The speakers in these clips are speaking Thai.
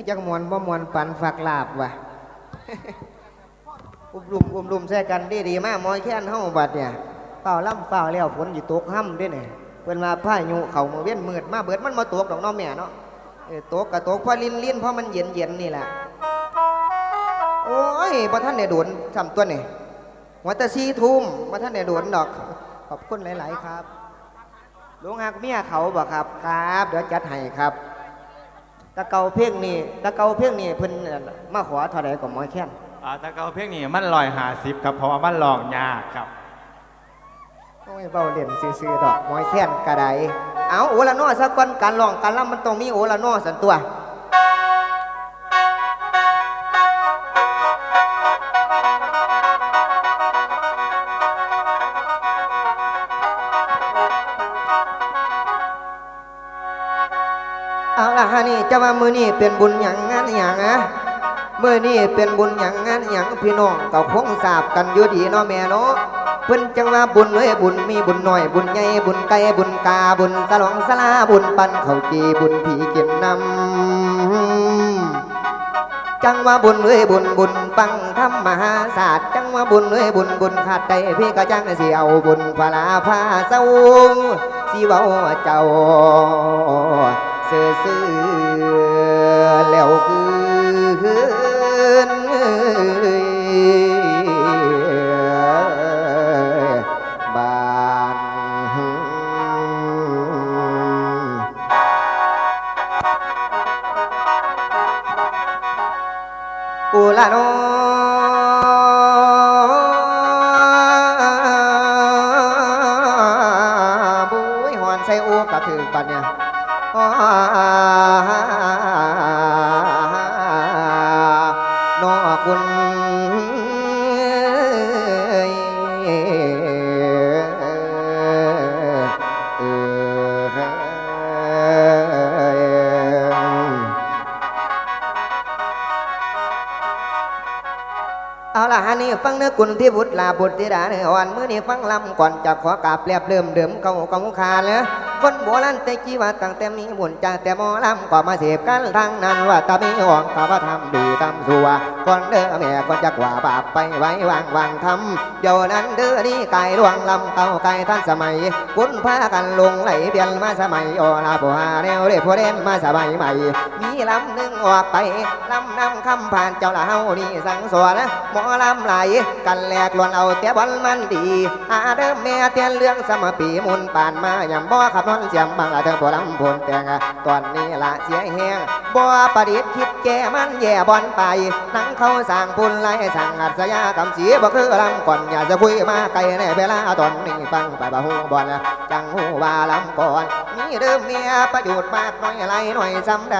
ยจักมวนบ่มวนปันฝักลาบว่ะอุ้มลุมอุ้มลุมแซ่กันดีดีมากมอยแค้นเฮาบัดเนี่ยเฝ้าล่ำเฝ้าแล้วฝนอยู่ตกห่ำด้วยเนี่ยเพิ่นมาพายุเขามาเว้นมืดมาเบิดมันมาตกดอกน้องแม่เนาะตกก็ตกเพราะลิ้นลิ้นเพราะมันเย็นเย็นนี่แหละโอ้ยบ่ท่านได้โดนซ้ำตัวนี่หัวแตซีทุ่มบ่ท่านได้โดนดอก ขอบคุณหลาย ๆ ครับลุงหักเมียเขาบ่ครับครับ เดี๋ยวจัดให้ครับ ตะเกาเพ่งนี่ตะเกาเพ่งนี่เพิ่นมาขอเท่าใดก็หมอยแค้นอ่าแต่เกาเพลงนี้มันลอยหาสิบครับเพราะว่ามันลองยากครับโอ้ยเบาเล่นซื่อๆดอกหมอยแค้นกระไดเอาโอละนอสักก่อนการร้องการรำมันต้องมีโอละนอสันตัว นี่จะว่ามือนี่เป็นบุญอย่างงานอย่างนะมือนี่เป็นบุญอย่างงานอย่างพี่น้องก็คงทราบกันอยู่ดีเนาะแม่เนาะเพิ่นจังว่าบุญเอ้ยบุญมีบุญหน้อยบุญใหญ่บุญไก่บุญกาบุญสลองสลาบุญปันเข้าวจีบุญผีกินน้ำจังว่าบุญเอ้ยบุญบุญปังธรรมมหาศาสตร์จังว่าบุญเอ้ยบุญบุญขาดใจพี่ก็จังสิเอาบุญพลาพาเศร้าสิเว้าเจ้า เสื่อเสือแล้วคืนบานอุลาโนบุยหอนใส่อูกระถือปันเนี่ย นอคุณเอาละฮะนี่ฟังเนื้อกุลที่บุตรลาบุตรธิดาเนื้ออ่อนมื้อนี้ฟังลำก่อนจะขอกราบเรียบเริ่มเดิมเก่าเก่าคาเลย คนโบราณแต่กี้ว่าตั้งแต่มีบุญจากแต่หมอลำก็มาเสพกันทางนั้นว่าตามีอ่องก็ว่าทำดีทำสัวก่อนเด้อแม่ก่อนจะกว่าบาปไปไว้วางวางทำเดี๋ยวนั้นเด้อนี่ไก่ลวงลำเก่าไก่ท่านสมัยคุณพากันลงไหลเปลี่ยนมาสมัยโอลาบัวแนวเรียผัวเด่นมาสมัยใหม่ มีลำเนื้อ ออไปลำนำคำผ่านเจ้าละเฮานี่สังสอนหมอลำไหลกันแหลกลวนเอาแต่บอลมันดีอาเดิมแม่เตียนเรื่องสมปีมุนป่านมายำบ่ขับนอนเสียงบางอาเธอบ่ลำพนแต่งตอนนี้ละเสียแห้งบ่ประดิษฐ์คิดแก่มันแย่บอลไปนั่งเขาสร้างปุนไล่สั่งอัศยากรรมสีบ่คือลำก่อนอย่าจะคุยมาไกลในเวลาตอนนี้ฟังไปบ่ฮู้บอลจังฮู้ว่าลำก่อนมีเดิมเมียประโยชน์มากน้อยไรหน่อยซ้ำใด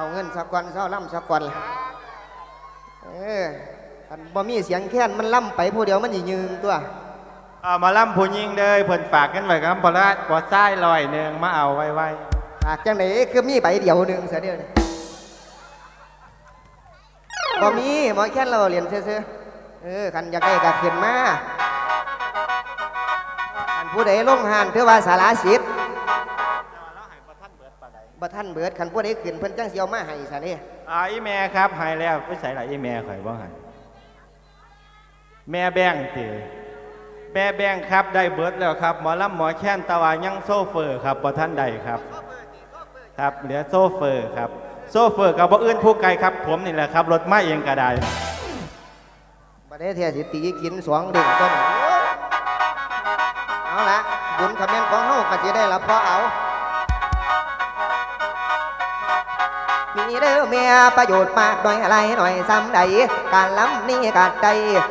เอาเอาเงินสักก่อนเศร้าล่ำสักก่อนล่ะเอออันบ่มีเสียงแค้นมันล่ำไปผู้เดียวมันสิยืมตัวเอามาล่ำผู้ยิงเด้อเพิ่นฝากกันไว้ครับพอละพอไส้ลอยหนึ่งมาเอาไว้ไว้หากจังไหนคือมีใบเดียวหนึ่งเสียเดียวนี่บ่มีหมอแค้นเราเรียนซื่อๆเออคันอยากได้ก็ขึ้นมาคันผู้ใดลงหานถือว่าสาราสิทธิ์ บ่ท่านเบิดคันผู้ใดขึ้นเพิ่นจังสิเอามาให้ซะนี่อ่าอีแม่ครับหายแล้วไปใส่ละอีแม่ข่อยบ่หันแม่แบ่งติแม่แบ่งครับได้เบิดแล้วครับ หมอลำหมอแค้นตะวายังโซเฟอร์ครับบ่ท่านใดครับ ครับเหลือโซเฟอร์ครับ โซเฟอร์กับบ่อื่นผู้ไกลครับ ผมนี่แหละครับรถมาเองก็ได้บ่ได้แท้สิตีกินสองเด็กต้นเอาละบุญคำแม่นของเฮาก็สิได้ละพอเอา มีเด้อเมียประโยชน์มากหน่อยอะไรหน่อยซ้ำใดการล้ำนี่กาดใจ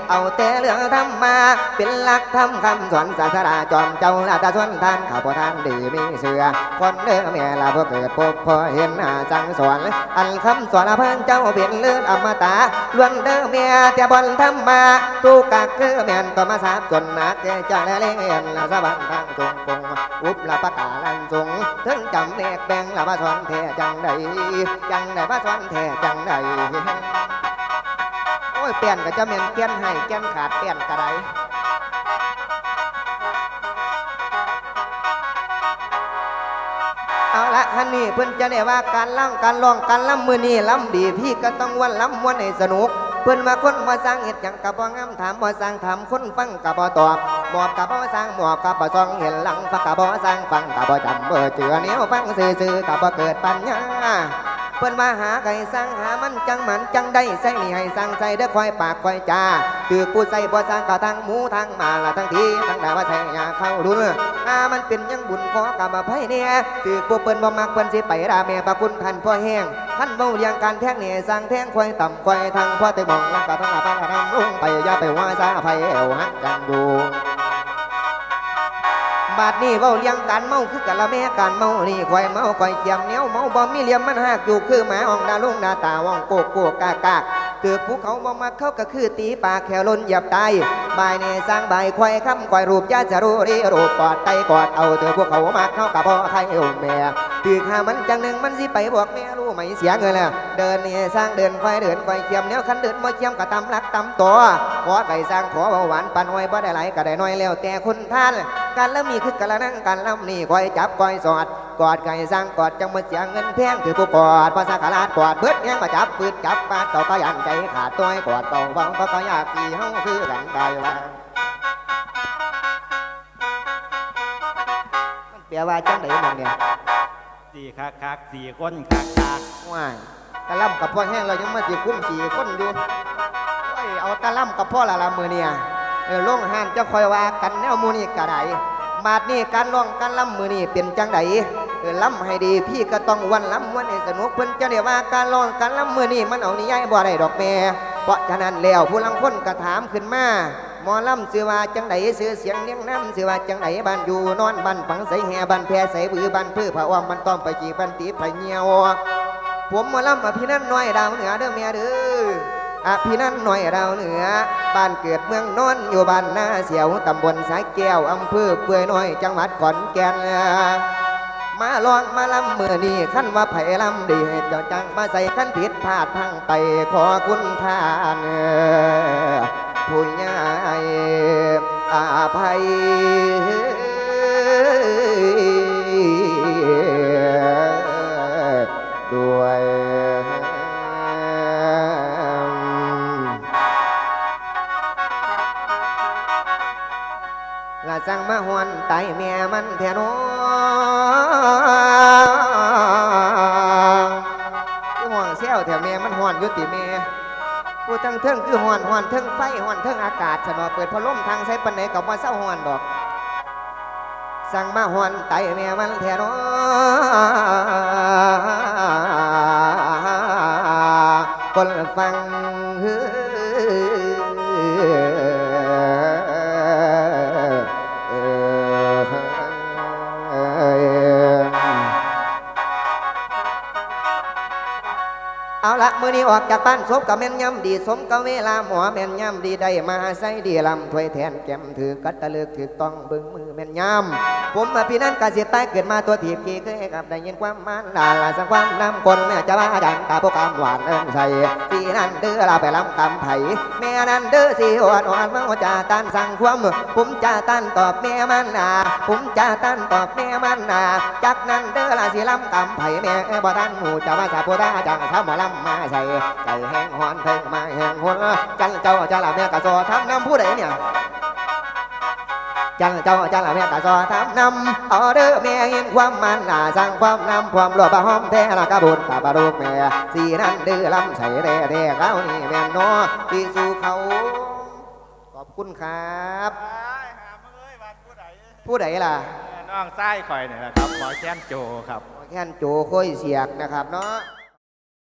เอาแต่เรื่องธรรมา เป็นหลักธรรมคำสอนศาสนาจอมเจ้าลาตาสวนทานข้าพทานดีมีเสือคนเด้อเมียลาพอเกิดพบพอเห็นหน้าสั่งสอนอันคำสอนพิ่นเจ้าเป็นเลือดอมตะล้วนเด้อเมียแต่บนธรรมาตูกกักคือแม่นต่อมาสาบจนนักแก่เจ้าและเล่นละสะบันทางจงปงอุบละประกาลันสงถึงจำแนกแบ่งละมาสอนแท้จังใดจังได้มาสอนแท้จังได้โอ้ยเปลี่ยนก็จะเมียนเปลี่ยนให้เปลี่ยนขาดเปลี่ยนกระไดเอาละฮันนี่เพิ่อนจะได้ว่าการล่ำการร้องการล่ำมือนี่ล่ำดีพี่ก็ต้องวันล่ำวันให้สนุกเพิ่อนมาคนบ่สร้างเฮ็ดหยังกับบ่งามถามบ่สร้างถามคนฟังกับบ่ตอบหมอบกับบ่สร้างหมอบกับบ่ซองเห็นหลังฟังกับบ่สร้างฟังกับบ่จำเบ่เจือแนวฟังซื่อๆกับบ่เกิดปัญญา เพิ่นมาหาไก่สร้างหามันจังมันจังได้ใส่นี่ให้สร้างใส่เด้อคอยปากคอยจาคือผู้ใส่บ่สร้างก็ทั้งหมูทั้งมาละทั้งทีทั้งดาว่าใส่ยาเข้าดุลอามันเป็นยังบุญขอกับอภัยเนี่ยคือผู้เปิ้นบ่มักเปิ้นสิไปราแม่ประคุณท่านพ่อแห้งท่านเว้าเรียงการแท่งนี่สร้างแท่งคอยต่ำคอยทางพ่อตึกมองแล้วก็ทั้งอาบ้านทำลงไปอย่าไปว่าซาไผเอวหักจังดู บาดนี้เว้าเลี้ยงการเมาคือกันละแม่การเมานี่ควายเมาควายเจียมเนี้ยวเมาบ่มีเหลี่ยมมันหักอยู่คือหมาอ่องดาลุงดาตาว่องโกกโกกกากากเกือบภูเขาบ่มาเข้าก็คือตีปากแขวล้นหยับตายบายนี่สร้างบายควายคำควายรูปยาจะรู้รีรูปกอดไตกอดเอาเถอะพวกเขามาเข้ากับพ่อใครเอวแม่ตีข้ามันจังหนึ่งมันสิไปบอกแม่ ไหมเสียเงินแล้วเดินนี่สร้างเดินควายเดินควายเจียมเนียวคันเดินบ่เจียมก็ตำลักตำตัวขอไก่สร้างขอเบาหวานปันไว้บ่ได้ไหลก็ได้น้อยแล้วแต่คุณท่านการละมีคือการละนั่งการละนี่คอยจับคอยสอดกอดไก่สร้างกอดจังมาเสียเงินแพงถือผู้กอดภาษาขลาดกอดเบิดยังมาจับปืดจับปาดต่อก็ยันใจขาดตัวกอดเบาเบาก็ก็อยากสีเฮาคือกันได้ว่ามันแปลว่าจังไดมันเนี่ย สี่คักคักสี่คนคักคักว้ายตะล่ำกับพ่อแห้งเรายังมาสิคุ้มสี่คนอยู่โอ้ยเอาตะล่ำกับพ่อละละมือเนี่ยเออลงห้านจะคอยว่ากันแนวมูนี่กะไดบาดนี้การร้องการล่ำมือนี่เป็นจังไดเออล่ำให้ดีพี่ก็ต้องวันล่ำวันให้สนุกเพิ่นจะได้ว่าการร้องการล่ำมือนี่มันเอานิยายบ่ได้ดอกแม่เพราะฉะนั้นแล้วผู้ลังคนก็ถามขึ้นมา มอลำสื่อว่าจังไดสื่อเสียงเลี้ยงน้ำสื่อว่าจังไดบ้านอยู่นอนบ้านฝังใสแห่บ้านแพรใสบือบ้านพื้อผ้าอ้อมมันต้อมไปจีบ้านตีไปเหี่ยวผมมาลำอภินันน้อยดาวเหนือเด้อเมียเด้ออภินันน้อยดาวเหนือ บ้านเกิดเมืองนอนอยู่บ้านนาเสียวตำบลสายแก้วอำเภอเปื่อยน้อย จังหวัดขอนแก่นมาลองมาลำเมื่อนี้ขั้นว่าไผ่ลำดีให้เจ้าจังมาใส่ขั้นผิดพลาดพังไปขอคุณทาน ผู้ใหญ่อาภัยด้วยละสั่งมาหวนไตแม่มันแทนอคือห่วงเซี่ยวแถวแม่มันหวนอยุติแม่ ผู้ทั้งเทิงคือหวนหวนเทิงไฟหวนเทิงอากาศฉนอเปิดพัดลมทางใช้ปันไหนกับว่าเศร้าหวนดอก สั่งมาหวนไตแม่มันแทนอคนฟัง มือนี้ออกจากบ้านศพกับแม่นย่ำดีสมกับเวลาหมอแม่นย่ำดีได้มาใส่ดีลำถวยแทนแก้มถือกัดตะลือกถือต้องบึงมือแม่นย่ำผมมาพี่นั้นกาเสียใต้เกิดมาตัวถีบกี่เคยกับได้ยินความมันดาลาสังความน้ำคนแม่จะว่าดังตาพวกกำหวานเอิ้นใส่สีนั้นเด้อลาไปลำกำไผ่แม่นั้นเด้อสีหวานหวานเมื่อจ่าตันสั่งความผมจ่าตันตอบแม่มันนาผมจ่าตันตอบแม่มันนาจากนั้นเด้อลาสีลำกำไผ่แม่บ่ทันหูจะว่าสาโพดาจังสาวหมอลำมาใส่ใจแห้งหอนเพิ่งมาแห้งหวนจันเจ้าจะละแม่กะโซทำน้ำผู้ใดเนี่ยจังเจ้าจังละแม่กะซอทำนำเอาเด้อแม่เห็นความมันน่าสร้างความนำความรวบหอมแท้ละกะบุญกะบารูกแม่สีนั้นเด้อลำใส่แร่แร่เขานี่แม่นเนอที่สู่เขา ขอบคุณครับหามึงเอ้ยวันผู้ใดผู้ใดล่ะน้องไส้ข่อยนี่แหละครับหมอแค้นโจครับแค่นโจโค้ยเสียกนะครับเนาะ